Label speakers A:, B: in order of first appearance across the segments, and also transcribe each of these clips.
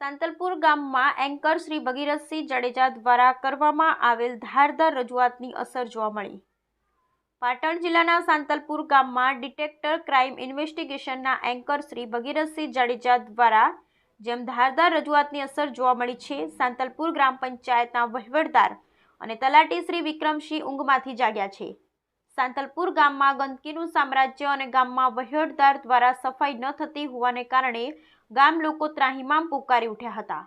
A: સાંતલપુર ગામમાં એન્કર શ્રી ભગીરથસિંહ જાડેજા દ્વારા કરવામાં આવેલ ધારદાર રજૂઆતની અસર જોવા મળી. પાટણ જિલ્લાના સાંતલપુર ગામમાં ડિટેક્ટર ક્રાઇમ ઇન્વેસ્ટિગેશનના એન્કર શ્રી ભગીરથસિંહ જાડેજા દ્વારા જેમ ધારદાર રજૂઆતની અસર જોવા મળી છે, સાંતલપુર ગ્રામ પંચાયતના વહીવટદાર અને તલાટી શ્રી વિક્રમસિંહ ઊંઘમાંથી જાગ્યા છે. સાંતલપુર ગામમાં ગંદકીનું સામ્રાજ્ય અને ગામમાં વહીવટદાર દ્વારા સફાઈ ન થતી હોવાને કારણે ગામ લોકો ત્રાહિમામ પુકારી ઉઠ્યા હતા.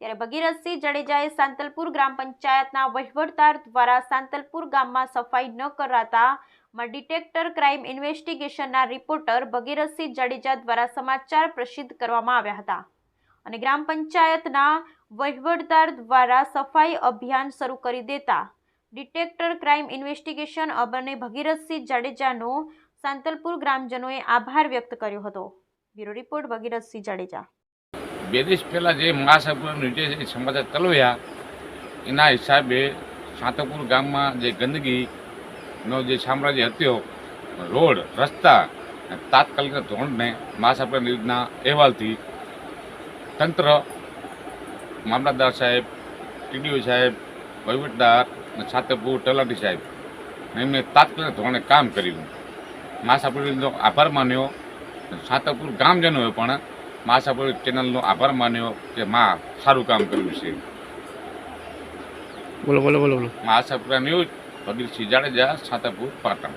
A: ત્યારે ભગીરથસિંહ જાડેજાએ સાંતલપુર ગ્રામ પંચાયતના વહીવટદાર દ્વારા સાંતલપુર ગામમાં સફાઈ ન કરાતા માં ડિટેક્ટર ક્રાઇમ ઇન્વેસ્ટિગેશનના રિપોર્ટર ભગીરથસિંહ જાડેજા દ્વારા સમાચાર પ્રસિદ્ધ કરવામાં આવ્યા હતા. અને ગ્રામ પંચાયતના વહીવટદાર દ્વારા સફાઈ અભિયાન શરૂ કરી દેતા ડિટેક્ટર ક્રાઇમ ઇન્વેસ્ટિગેશન અને ભગીરથસિંહ જાડેજાનો સાંતલપુર ગ્રામજનોએ આભાર વ્યક્ત કર્યો હતો. Bureau report, Bhagirathsinh Jadeja.
B: બે દિવસ પહેલાં જે મહાસાગર નીચે જે સમાચાર ચલાવ્યા એના હિસાબે સાંતલપુર ગામમાં જે ગંદકીનો જે સામ્રાજ્ય હતો રોડ, રસ્તા તાત્કાલિક ધોરણને મહાસાગર ન્યૂઝના અહેવાલથી તંત્ર, મામલતદાર સાહેબ, ટીડીઓ સાહેબ વહીવટદાર અને છાતરપુર તલાટી સાહેબ. એમને તાત્કાલિક ધોરણે કામ કર્યું મહાસાગરનો આભાર માન્યો. છાતરપુર ગામજનોએ પણ મહાસાગર ચેનલનો આભાર માન્યો કે માં સારું કામ કર્યું છે.
C: બોલો બોલો બોલો બોલો.
B: માસાપુરા ન્યૂઝ ભગીરસિંહ જાડેજા છાતરપુર પાટણ.